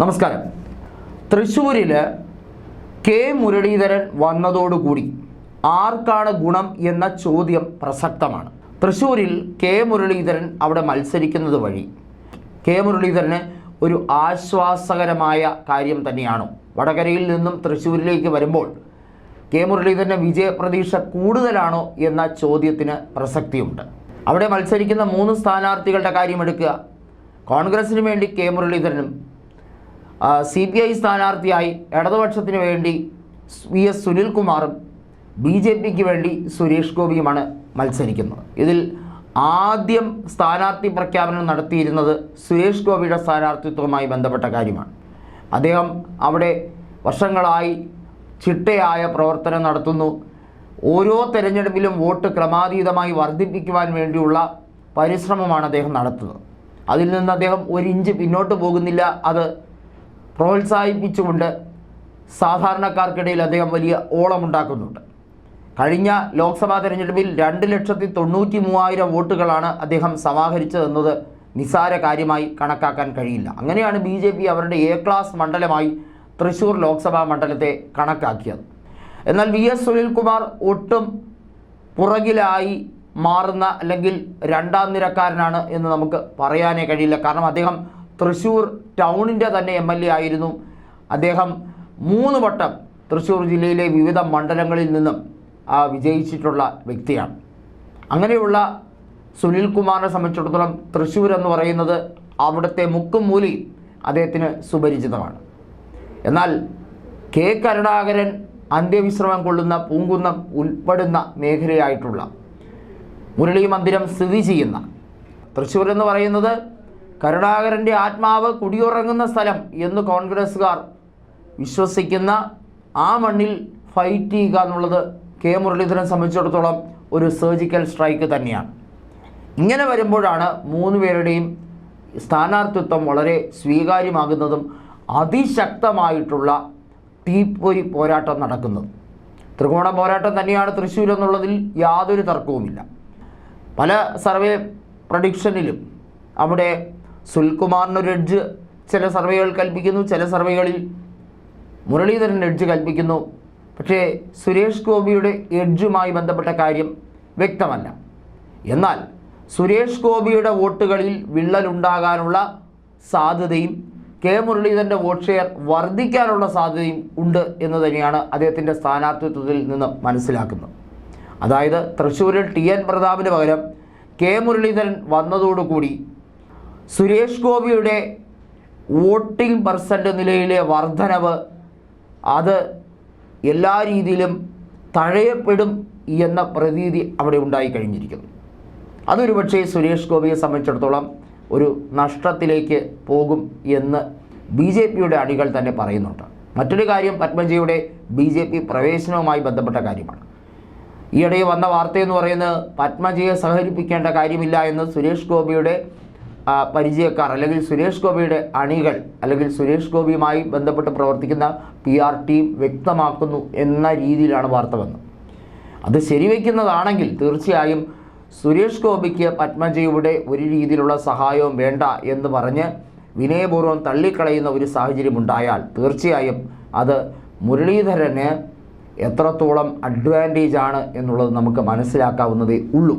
നമസ്കാരം. തൃശ്ശൂരിൽ കെ മുരളീധരൻ വന്നതോടുകൂടി ആർക്കാണ് ഗുണം എന്ന ചോദ്യം പ്രസക്തമാണ്. തൃശ്ശൂരിൽ കെ മുരളീധരൻ അവിടെ മത്സരിക്കുന്നത് വഴി കെ മുരളീധരന് ഒരു ആശ്വാസകരമായ കാര്യം തന്നെയാണ്. വടകരയിൽ നിന്നും തൃശ്ശൂരിലേക്ക് വരുമ്പോൾ കെ മുരളീധരന്റെ വിജയപ്രതീക്ഷ കൂടുതലാണോ എന്ന ചോദ്യത്തിന് പ്രസക്തിയുണ്ട്. അവിടെ മത്സരിക്കുന്ന മൂന്ന് സ്ഥാനാർത്ഥികളുടെ കാര്യമെടുക്കുക കോൺഗ്രസിന് വേണ്ടി കെ മുരളീധരനും സി പി ഐ സ്ഥാനാർത്ഥിയായി ഇടതുപക്ഷത്തിന് വേണ്ടി വി എസ് സുനിൽകുമാറും ബി ജെ പിക്ക് വേണ്ടി സുരേഷ് ഗോപിയുമാണ് മത്സരിക്കുന്നത്. ഇതിൽ ആദ്യം സ്ഥാനാർത്ഥി പ്രഖ്യാപനം നടത്തിയിരുന്നത് സുരേഷ് ഗോപിയുടെ സ്ഥാനാർത്ഥിത്വവുമായി ബന്ധപ്പെട്ട കാര്യമാണ്. അദ്ദേഹം അവിടെ വർഷങ്ങളായി ചിട്ടയായ പ്രവർത്തനം നടത്തുന്നു. ഓരോ തെരഞ്ഞെടുപ്പിലും വോട്ട് ക്രമാതീതമായി വർദ്ധിപ്പിക്കുവാൻ വേണ്ടിയുള്ള പരിശ്രമമാണ് അദ്ദേഹം നടത്തുന്നത്. അതിൽ നിന്ന് അദ്ദേഹം ഒരു ഇഞ്ച് പിന്നോട്ട് പോകുന്നില്ല. അത് പ്രോത്സാഹിപ്പിച്ചുകൊണ്ട് സാധാരണക്കാർക്കിടയിൽ അദ്ദേഹം വലിയ ഓളമുണ്ടാക്കുന്നുണ്ട്. കഴിഞ്ഞ ലോക്സഭാ തെരഞ്ഞെടുപ്പിൽ രണ്ട് ലക്ഷത്തി തൊണ്ണൂറ്റി മൂവായിരം വോട്ടുകളാണ് അദ്ദേഹം സമാഹരിച്ചതെന്നത് നിസാര കാര്യമായി കണക്കാക്കാൻ കഴിയില്ല. അങ്ങനെയാണ് ബി ജെ പി അവരുടെ എ ക്ലാസ് മണ്ഡലമായി തൃശ്ശൂർ ലോക്സഭാ മണ്ഡലത്തെ കണക്കാക്കിയത്. എന്നാൽ വി എസ് സുനിൽകുമാർ ഒട്ടും പുറകിലായി മാറുന്ന അല്ലെങ്കിൽ രണ്ടാം നിരക്കാരനാണ് എന്ന് നമുക്ക് പറയാനേ കഴിയില്ല. കാരണം അദ്ദേഹം തൃശ്ശൂർ ടൗണിന്റെ തന്നെ എം എൽ എ ആയിരുന്നു. അദ്ദേഹം മൂന്ന് വട്ടം തൃശ്ശൂർ ജില്ലയിലെ വിവിധ മണ്ഡലങ്ങളിൽ നിന്നും വിജയിച്ചിട്ടുള്ള വ്യക്തിയാണ്. അങ്ങനെയുള്ള സുനിൽ കുമാറിനെ സംബന്ധിച്ചിടത്തോളം തൃശ്ശൂർ എന്ന് പറയുന്നത് അവിടുത്തെ മുക്കും മൂലി അദ്ദേഹത്തിന് സുപരിചിതമാണ്. എന്നാൽ കെ. കരുണാകരൻ അന്ത്യവിശ്രമം കൊള്ളുന്ന പൂങ്കുന്നം ഉൾപ്പെടുന്ന മേഖലയായിട്ടുള്ള മുരളി മന്ദിരം സ്ഥിതി ചെയ്യുന്ന തൃശ്ശൂർ എന്ന് പറയുന്നത് കരുണാകരന്റെ ആത്മാവ് കുടിയുറങ്ങുന്ന സ്ഥലം എന്ന് കോൺഗ്രസ്സുകാർ വിശ്വസിക്കുന്ന ആ മണ്ണിൽ ഫൈറ്റ് ചെയ്യുക എന്നുള്ളത് കെ മുരളീധരനെ സംബന്ധിച്ചിടത്തോളം ഒരു സർജിക്കൽ സ്ട്രൈക്ക് തന്നെയാണ്. ഇങ്ങനെ വരുമ്പോഴാണ് മൂന്ന് പേരുടെയും സ്ഥാനാർത്ഥിത്വം വളരെ സ്വീകാര്യമാകുന്നതും അതിശക്തമായിട്ടുള്ള തീപ്പൊരി പോരാട്ടം നടക്കുന്നത്. ത്രികോണ പോരാട്ടം തന്നെയാണ് തൃശ്ശൂർ എന്നുള്ളതിൽ യാതൊരു തർക്കവുമില്ല. പല സർവേ പ്രഡിക്ഷനിലും അവിടെ സുൽകുമാറിനൊരു എഡ്ജ് ചില സർവേകൾ കൽപ്പിക്കുന്നു ചില സർവേകളിൽ മുരളീധരൻ എഡ്ജ് കൽപ്പിക്കുന്നു. പക്ഷേ സുരേഷ് ഗോപിയുടെ എഡ്ജുമായി ബന്ധപ്പെട്ട കാര്യം വ്യക്തമല്ല. എന്നാൽ സുരേഷ് ഗോപിയുടെ വോട്ടുകളിൽ വിള്ളലുണ്ടാകാനുള്ള സാധ്യതയും കെ മുരളീധരന്റെ വോട്ട് ഷെയർ വർദ്ധിക്കാനുള്ള സാധ്യതയും ഉണ്ട് എന്ന് തന്നെയാണ് അദ്ദേഹത്തിന്റെ സ്ഥാനാർത്ഥിത്വത്തിൽ നിന്ന് മനസ്സിലാക്കുന്നത്. അതായത് തൃശ്ശൂരിൽ ടി എൻ പ്രതാപിന് പകരം കെ മുരളീധരൻ വന്നതോടുകൂടി സുരേഷ് ഗോപിയുടെ വോട്ടിംഗ് പെർസെന്റ് നിലയിലെ വർധനവ് അത് എല്ലാ രീതിയിലും തഴയപ്പെടും എന്ന പ്രതീതി അവിടെ ഉണ്ടായി കഴിഞ്ഞിരിക്കുന്നു. അതൊരു പക്ഷേ സുരേഷ് ഗോപിയെ സംബന്ധിച്ചിടത്തോളം ഒരു നഷ്ടത്തിലേക്ക് പോകും എന്ന് ബി ജെ പിയുടെ അണികൾ തന്നെ പറയുന്നുണ്ട്. മറ്റൊരു കാര്യം പത്മജിയുടെ ബി ജെ പി പ്രവേശനവുമായി ബന്ധപ്പെട്ട കാര്യമാണ്. ഈയിടെ വന്ന വാർത്തയെന്ന് പറയുന്നത് പത്മജിയെ സഹകരിപ്പിക്കേണ്ട കാര്യമില്ല എന്ന് സുരേഷ് ഗോപിയുടെ പരിചയക്കാർ അല്ലെങ്കിൽ സുരേഷ് ഗോപിയുടെ അണികൾ അല്ലെങ്കിൽ സുരേഷ് ഗോപിയുമായി ബന്ധപ്പെട്ട് പ്രവർത്തിക്കുന്ന പി ആർ ടീം വ്യക്തമാക്കുന്നു എന്ന രീതിയിലാണ് വാർത്ത വന്നത്. അത് ശരിവയ്ക്കുന്നതാണെങ്കിൽ തീർച്ചയായും സുരേഷ് ഗോപിക്ക് പത്മജയുടെ ഒരു രീതിയിലുള്ള സഹായവും വേണ്ട എന്ന് പറഞ്ഞ് വിനയപൂർവം തള്ളിക്കളയുന്ന ഒരു സാഹചര്യം ഉണ്ടായാൽ തീർച്ചയായും അത് മുരളീധരന് എത്രത്തോളം അഡ്വാന്റേജ് ആണ് എന്നുള്ളത് നമുക്ക് മനസ്സിലാക്കാവുന്നതേ ഉള്ളൂ.